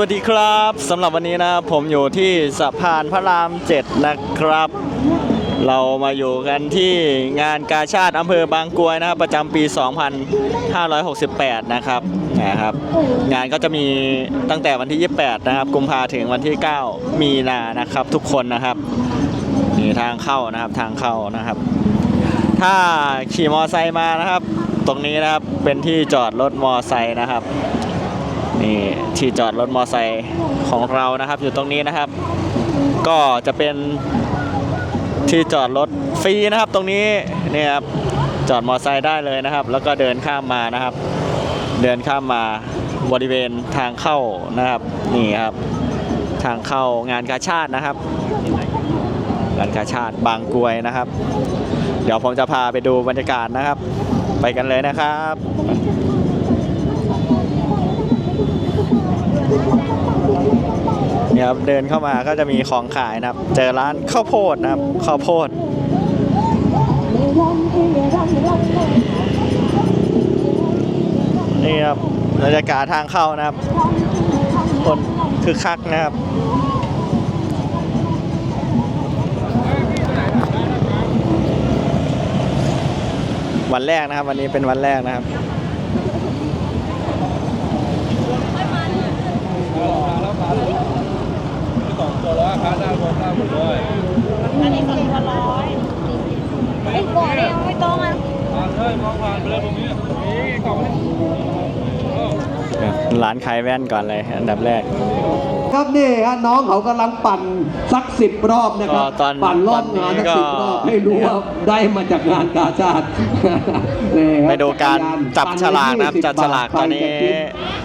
วัสดีครับสำหรับวันนี้นะผมอยู่ที่สะพานพระรามเจ็ดนะครับ เรามาอยู่กันที่งานกาชาติอำเภอบางกรวยนะครับ ประจำปี 2568 นะครับนะครับ งานก็จะมีตั้งแต่วันที่ 28 นะครับ กุมภาถึงวันที่ 9 มีนานะครับ ทุกคนนะครับนี่ทางเข้านะครับทางเข้านะครับ ถ้าขี่มอไซค์มานะครับ ตรงนี้นะครับเป็นที่จอดรถมอไซค์นะครับ นี่ที่จอดรถมอไซค์ของเรานะครับ อยู่ตรงนี้นะครับ ก็จะเป็นที่จอดรถฟรีนะครับ ตรงนี้เนี่ยครับจอดมอไซค์ได้เลยนะครับ แล้วก็เดินข้ามมานะครับ เดินข้ามมาบริเวณทางเข้านะครับนี่ครับ ทางเข้างานกาชาตินะครับงานกาชาติบางกรวยนะครับ เดี๋ยวผมจะพาไปดูบรรยากาศนะครับ ไปกันเลยนะครับ นี่ครับเดินเข้ามาก็จะมีของขายนะครับ เจอร้านข้าวโพดนะครับข้าวโพดนี่ครับบรรยากาศทางเข้านะครับ คนคือคักนะครับวันแรกนะครับ วันนี้เป็นวันแรกนะครับ อันนี้สองตัวร้อยไอ้กล่องนี่ยังไปเลยตรงอะร้านขายแว่นก่อนเลย อันดับแรก ครับนี่ฮะน้องเขากำลังปั่นสักสิบรอบนะครับก็ตอนปั่นรอบงานสักตอนนี้ก็ สิบรอบให้รู้ว่าได้มาจากงานกาชาตินี่ครับไปดูการจัยนจับฉลากนะครับปั่จับฉลาก20ตอนนี้ใครจะคิด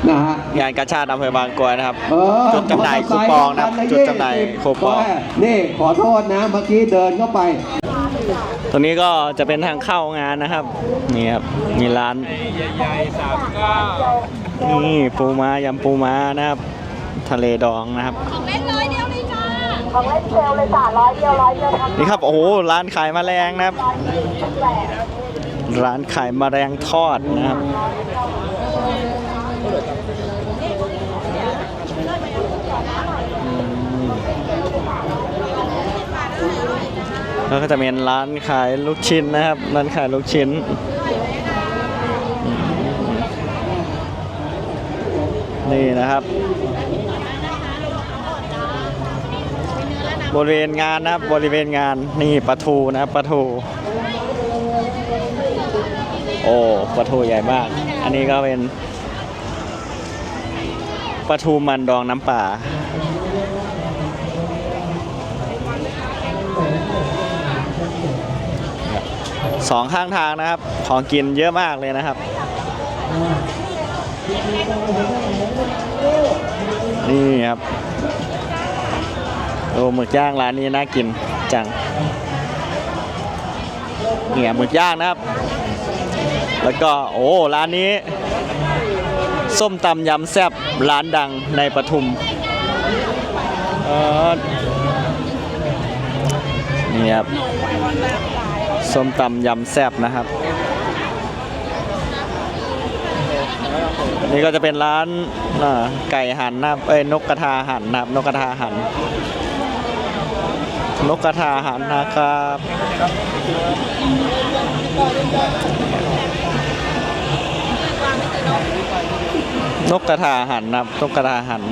นะฮะ งานกาชาติอำเภอบางกรวยนะครับ เออจุดจำหน่ายคูปองนะครับมอเตจุอดร์ไซจำหน่ายยี่สิบคูปองก็นี่ขอโทษนะเมื่อกี้เดินเข้าไป ตรงนี้ก็จะเป็นทางเข้างานนะครับ นี่ครับ มีร้าน นี่ปูม้ายำปูม้านะครับ ทะเลดองนะครับ ของเล่นร้อยเดียวเลยจ้าของเล่นเซลเลยจ้าร้อยเดียวร้อยเดียวทำนี่ครับ โอ้โห ร้านขายแมลงนะครับ ร้านขายแมลงทอดนะครับแล้วก็จะเป็นร้านขายลูกชิ้นนะครับ ร้านขายลูกชิ้นนี่นะครับ บริเวณงานนะครับบริเวณงานนี่ปลาทูนะครับปลาทู โอ้ปลาทูใหญ่มาก อันนี้ก็เป็นปลาทูมันดองน้ำป่าสองข้างทางนะครับ ของกินเยอะมากเลยนะครับ นี่ครับ โอ้หมึกย่างร้านนี้น่ากินจังเนี่ยหมึกย่างนะครับ แล้วก็โอ้ร้านนี้ ส้มตำยำแซ่บร้านดังในปทุมเอ่อนี่ครับส้มตำยำแซ่บนะครับ นี่ก็จะเป็นร้านไก่หันนะเอ้ยนกกระทาหันนะครับนกกระทาหัน นกกระทาหันนะครับนกกระทาหันนะครับนกกระทาหัน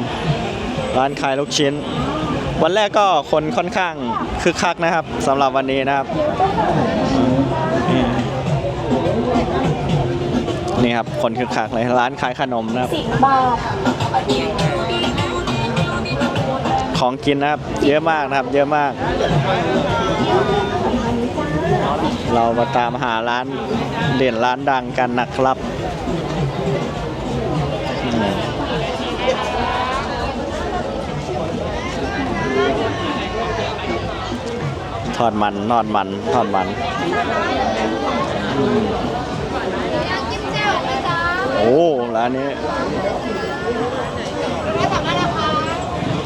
ร้านขายลูกชิ้น วันแรกก็คนค่อนข้างคึกคักนะครับสำหรับวันนี้นะครับ นี่ครับคนคึกคักเลยร้านขายขนมนะครับสิบบาท ของกินนะครับ เยอะมากนะครับ เยอะมาก เรามาตามหาร้านเด่นร้านดังกันนะครับทอดมันทอดมันทอดมัน โอ้ ร้านนี้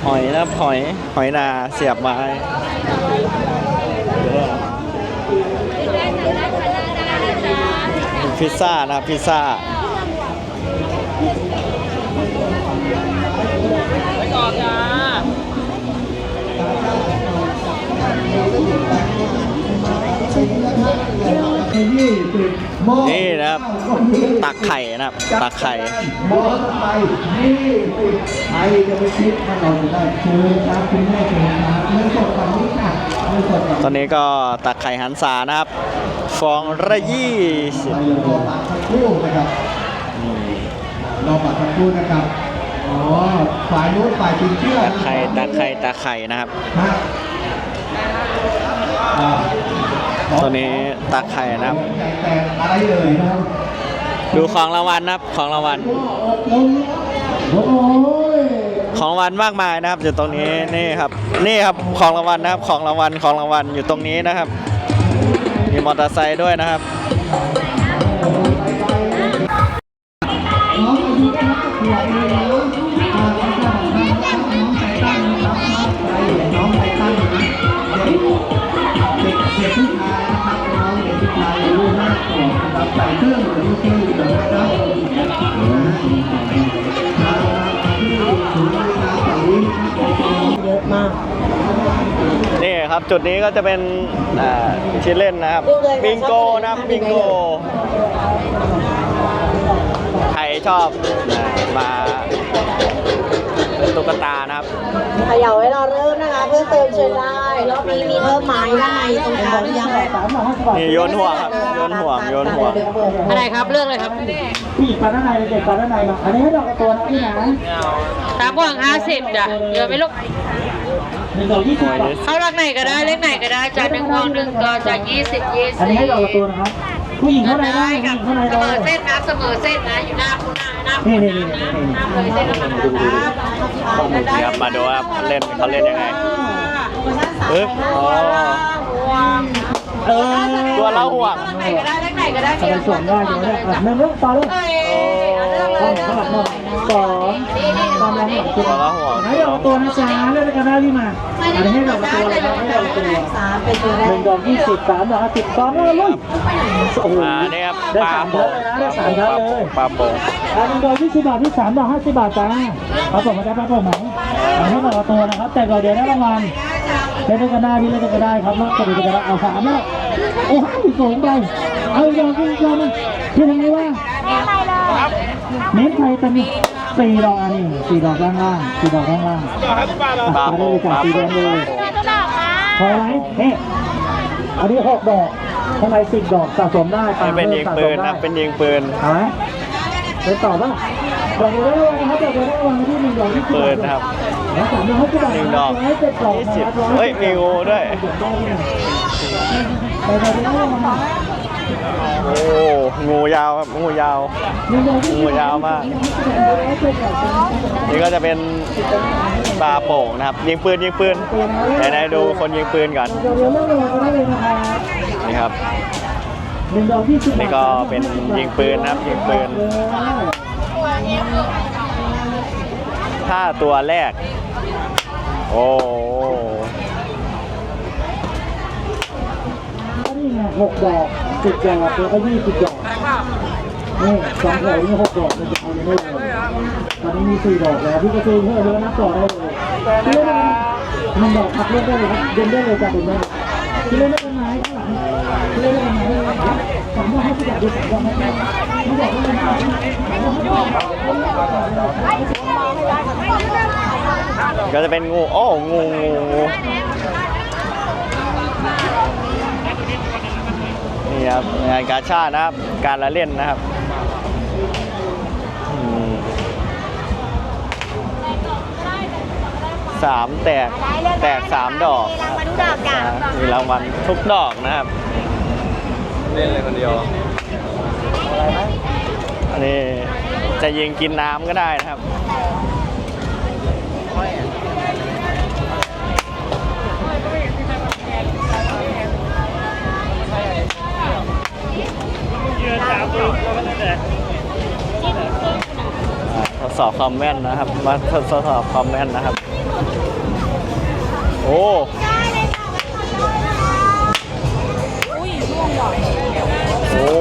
หอยนะครับหอยหอยนาเสียบไม้พิซซ่านะครับพิซซ่า นี่นะครับ ตักไข่นะครับ ตักไข่มอเตอไซค์นี่สิบใครจะไปคิดว่าเราจะได้เชิญครับคุณแม่เชิญครับเงินสดฝั่งนี้ค่ะเงินสดฝั่งตอนนี้ก็ตักไข่หันษานะครับ ฟองละยี่สิบไปรอบัตรสักครู่นะครับเรอบัตรสักครู่นะครับอ๋อฝ่ายนู้นฝ่ายสินเชื่อตักไข่ตักไข่ตักไข่นะครับ ตัวนี้ตักไข่นะครับใจแตกอะไรเอ่ยนะครับ ดูของรางวัลนะครับ ของรางวัลโอ้ยของรางวัลมากมายนะครับ อยู่ตรงนี้นี่ครับ นี่ครับของรางวัลนะครับ ของรางวัลของรางวัลอยู่ตรงนี้นะครับ มีมอเตอร์ไซค์ด้วยนะครับ ใส่เครื่องเหมือนลูกพี่เหมือนนะครับนะที่ศูนย์บริการฝั่งนี้เยอะมาก นี่ครับจุดนี้ก็จะเป็นอ่าที่เล่นนะครับบิงโกนะครับบิงโก ใครชอบอ่ามาเป็นตุ๊กตานะครับ เขย่าให้เราเริ่มนะคะ เพื่อเติมเชิญได้รอบนี้มีเพิ่มไม้ได้ตรงกลางหรือยังนี่โยนห่วงครับโยนห่วงโยนห่วงอะไรครับเลือกเลยครับผู้หญิงปลาด้านในเด็กปลาด้านในมาอันนี้ให้ดอกกระตัวนะพี่นะสามบวกห้าสิบจ้ะเยอะไหมลูกหนึ่งดอกยี่สิบบาทเข้ารักไหนก็ได้เลขไหนก็ได้จากหนึ่งพวงหนึ่งก็จากยี่สิบยี่สิบอันนี้ให้ดอกกระตัวนะครับ ผู้หญิงเท่าไหร่ได้ได้ผู้หค่ะญิงเท่าไหร่เสมได้อเส้นนะเสมอเส้นนะอยู่หน้าคุณหน้าหน้านี่คุณนี่นี่หน้าเลยเส้นธรรมดาครับนี่ครับมาดูครับเล่นเขาเล่นยังไงปึ๊บอ๋อ เออตัวละห่วงไหนก็ได้เลขไหนก็ได้ทำไมสวมได้จังเลยอะหนึ่งเรื่องต่อเลยเอ้ยเรื่องเลข้ายข้างหลังหน่อยสองความแรงของตัวตัวละห่วงให้ดอกกระตัวนะจ๊ะเลือกกันได้พี่มาอันนี้ให้ดอกกระตัวนะครับให้ดอกกระตัวสามเป็นตัวแรหนึ่กงดอกยี่สิบสามดอกห้าสิบสองแล้วลุยโอ้โหอ่านี่ครับได้ปลาสามโป่ชั้นงเลยนะได้สามชั้นเลยปลาโป่งอันหนึ่งดอกยี่สิบบาทที่สามดอกห้าสิบบาทจ้าเอาส่งมาจ้าป้าผมไหมเอาให้ดอกกระตัวนะครับแต่ก่อนเดี๋ยวได้รางวัล เล่นด้กันได้พี่เล่นด้กันได้ครับนอกจากนี้ก็ได้เอาสามแล้วโอ้ยสูงไปเอาอีกดอกอีกดอกนึงที่ทำไงว่าเน้นไทยตอนนี้สี่ดอกอันนี้สี่ดอกล่างล่างสี่ดอกล่างล่างปลาอะโป่ได้เลยจ้ะลาสีแดโป่งงเลยพอไหมนี่อันนี้หกดอกข้างในสิบดอกสะสมได้เป็นยิงปืนนะเป็นยิงปืนเอาไหมไปต่อป่ะดอกเดียวได้รางวัลนะครับดอกเดียวได้รางวัลที่หนึ่งดอกที่ปืนนะครับ แล้วสามดอกให้สิบบาทหนึ่งดอกร้อยเจ็ดดอกยี่สิบนะครับเฮ้ย มีงูด้วยไปดอกเดียวได้รางวัลหนึ่งโอ้งูยาวครับงูยาวดอกที่สิบงูยาวมาก นี่ก็จะเป็นปลาโป่งนะครับ ยิงปืนยิงปืนไหนๆดูคนยิงปืนก่อนดอกเดียวเลือกรางวัลก็ได้เลยนะครับนี่ครับหนึ่งดอกที่สิบบาทนี่ก็เป็นยิงปืนนะครับ ยิงปืน ถ้าตัวแรก โอ้นี่ไงหกดอกสิบดอกแล้วก็ยี่สิบดอกนี่สองแถวนี่หกดอกมันจะเอาไม่ได้เลยตอนนี้มีสี่ดอกแล้วพี่กระซื้อเพิ่มแล้วนับต่อได้เลยพี่เล่นได้หนึ่งดอกพักเล่นได้เลยครับเดินได้เลยจ้ะเดินได้พี่เล่นได้เป็นไม้ข้างหลังพี่เล่นได้เป็นไม้ก็หลังสามดอกให้สิบดอกดูสามดอกให้ไม่ดอกไม่ได้ ก็จะเป็นงู โอ้งูงูงูนี่ครับงานกาชาตินะครับ การละเล่นนะครับอืมสามแตกแตกสามดอกมาดูดอกกันอ่ามีรางวัลทุกดอกนะครับ เล่นเลยคนเดียวอันนี้จะยิงกินน้ำก็ได้นะครับ อ่าทดสอบความแม่นนะครับ มาทดสอบความแม่นนะครับ โอ้โอ้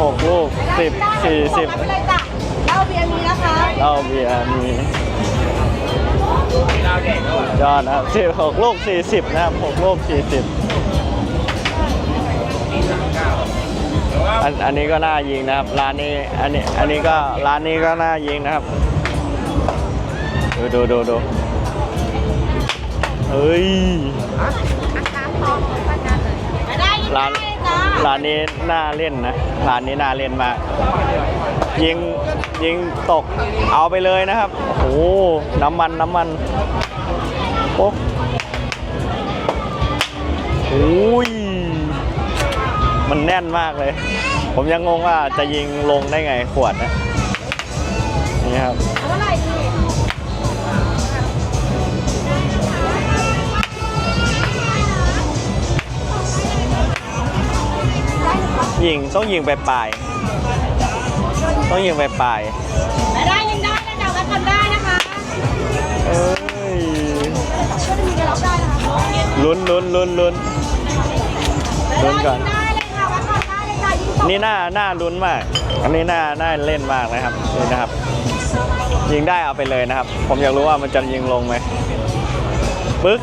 หกลูกสิบสี่สิบเล่าเบียร์มีนะคะเหล้าเบียร์มียอดนะครับสิบหกลูกสี่สิบนะครับหกลูกสี่สิบ อันอันนี้ก็น่ายิงนะครับร้านนี้อันนี้อันนี้ก็ร้านนี้ก็น่ายิงนะครับดูดูดูดูเฮ้ยร้านร้านนี้น่าเล่นนะร้านนี้น่าเล่นมากยิงยิงตกเอาไปเลยนะครับโอ้โหน้ำมันน้ำมันโป๊กโอ้ยมันแน่นมากเลย ผมยังงงว่าจะยิงลงได้ไงขวดนะนี่ครับยิงต้องยิงไปปลายๆต้องยิงไปปลายไม่ได้ยังได้นะจ๊ะวัดกันได้นะคะๆเอ้ยลุ้นลุ้นลุ้นลุ้นลุ้นก่อน เลยค่ะยิงตกนี่น่าน่าลุ้นมาก อันนี้น่าน่าเล่นมากนะครับนี่นะครับ ยิงได้เอาไปเลยนะครับ ผมอยากรู้ว่ามันจะยิงลงไหมปึ๊ก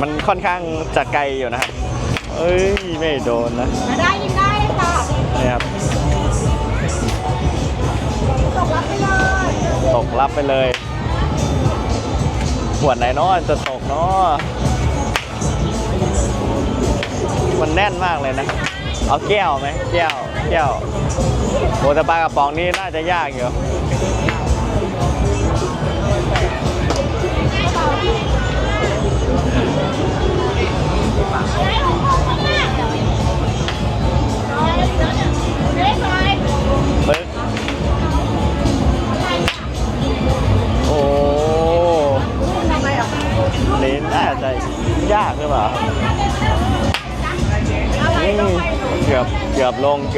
มันค่อนข้างจะไกลอยู่นะครับ เอ้ยไม่โดนนะไม่ได้ยิงได้เลยค่ะนี่ครับตกรับไปเลยตกรับไปเลยขวดไหนเนาะจะตกเนาะ มันแน่นมากเลยนะ เอาแก้วไหมแก้ว แก้วโอ้แต่ปลากระป๋องนี่น่าจะยากอยู่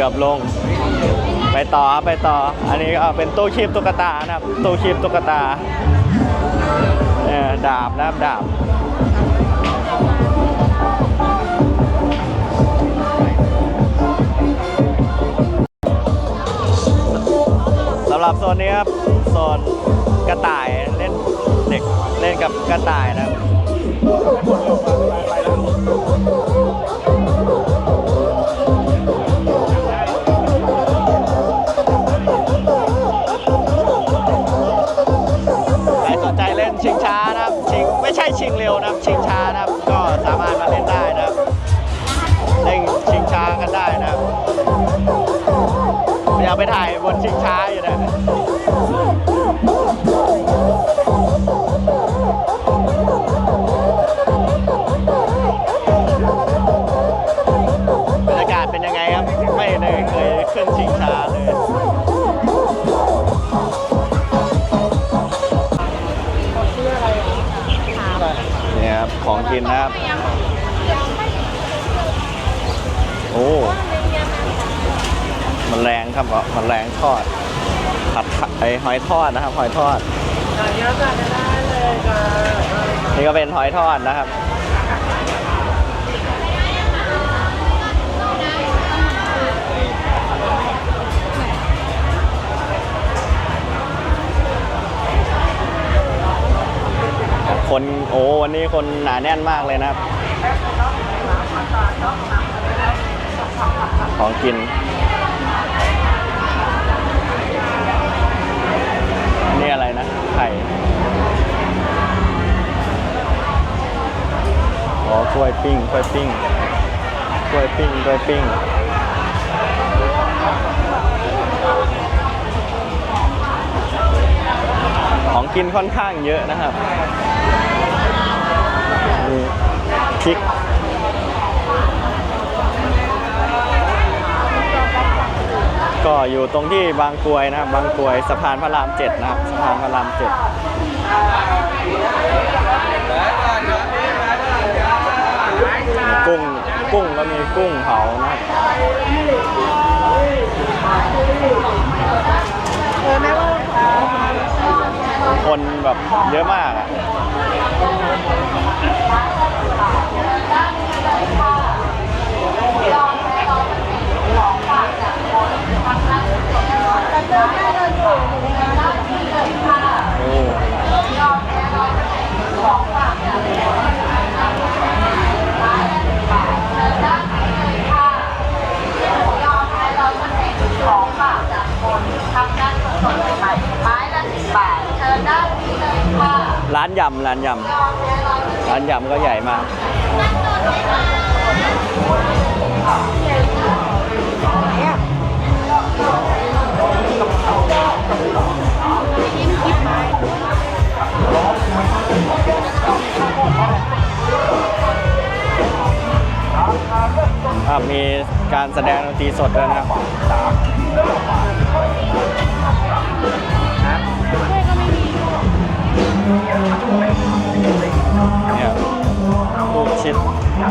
อบลงเกือบลง ไปต่อครับไปต่อ อันนี้ก็เป็นตู้คีบตุ๊กตานะครับ ตู้คีบตุ๊กตาเออดาบนะครับดาบสำหรับโซนนี้ครับโซนกระต่ายเล่นเด็กเล่นกับกระต่ายนะครับ ยาไปถ่ายบนชิงช้าอยู่นะ มันแรงครับมันแรงทอด ผัดไอหอยทอดนะครับ หอยทอดนี่ก็เป็นหอยทอดนะครับคนโอ้วันนี้คนหนาแน่นมากเลยนะครับ ของกิน ไข่อ๋อกล้วยปิ้งกล้วยปิ้งกล้วยปิ้งกล้วยปิ้งของกินค่อนข้างเยอะนะครับนี่พริก ก็อยู่ตรงที่บางกรวยนะครับ บางกรวยสะพานพระรามเจ็ดนะครับ สะพานพระรามเจ็ดกุ้งกุ้งก็มีกุ้งเผานะครับคนแบบเยอะมากอะ ยำร้านยำร้านยำก็ใหญ่มากมีการแสดงดนตรีสดด้วยนะครับ ต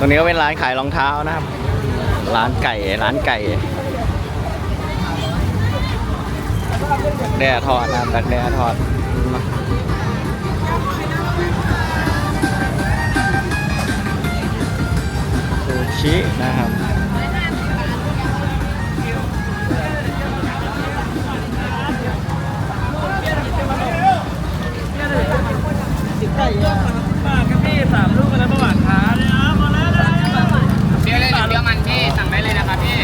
รงนี้ก็เป็นร้านขายรองเท้านะครับ ร้านไก่ ร้านไก่แด่ทอดนะครับดักแด่ทอดซูชินะครับ เดี๋ยวเลยเดี๋ยวมันพี่สั่งได้เลยนะครับพี่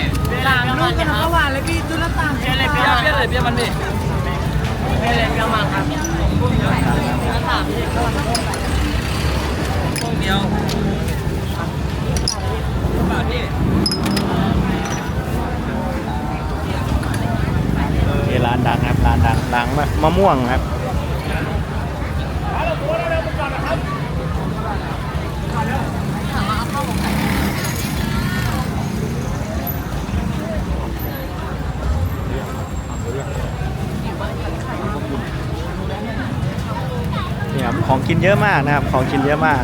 สามลูกกันก็หวานเลยพี่จุลต่างเปรี้ยวเลยเปรี้ยวเปรี้ยวเลยเปรี้ยวมันดิเปรี้ยวเลยเบี้ยวมันครับจุลต่างเดียวที่ร้านดังครับร้านดังดังมากมะม่วงครับ นี่ยของกินเยอะมากนะครับ ของกินเยอะมาก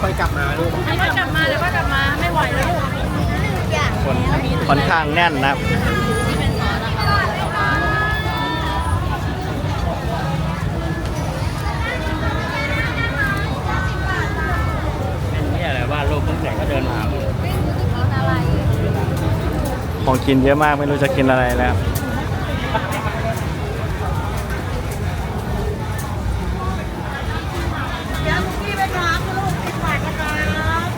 ค่อยกลับมาลูก ให้กลับมาแล้วก็กลับมาไม่ไหวแล้วลูก คน ค่อนข้างแน่นนะครับนี่อะไรว่าลูกตั้งแต่ก็เดินมาของกินเยอะมากไม่รู้จะกินอะไรแล้ว เดี๋ยวพี่ไปรับลูกที่ฝากนะครับ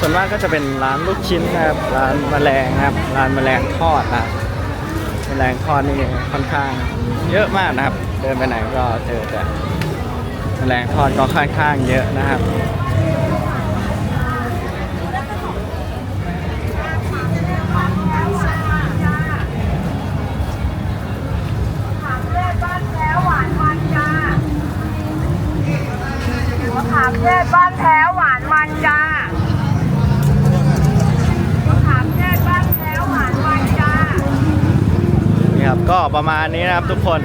ส่วนมากก็จะเป็นร้านลูกชิ้นนะครับ ร้านแมลงนะครับ ร้านแมลงทอดนะแมลงทอดนี่ค่อนข้างเยอะมากนะครับ เดินไปไหนก็เจอแต่แมลงทอดก็ค่อนข้างเยอะนะครับขามเทศบ้านแพ้หวานมันจ้ามะขามเทศบ้านแพ้หวานมันจ้า นี่ครับ ก็ประมาณนี้นะครับทุกคน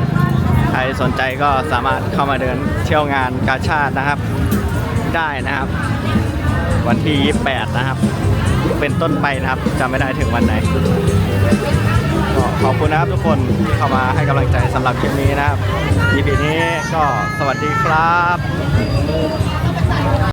ใครสนใจก็สามารถเข้ามาเดินเที่ยวงานกาชาตินะครับ ได้นะครับ วันที่ 28 นะครับ เป็นต้นไปนะครับจำไม่ได้ถึงวันไหนก็ขอบคุณนะครับทุกคนที่เข้ามาให้กำลังใจสำหรับคลิปนี้นะครับ EP นี้ก็สวัสดีครับ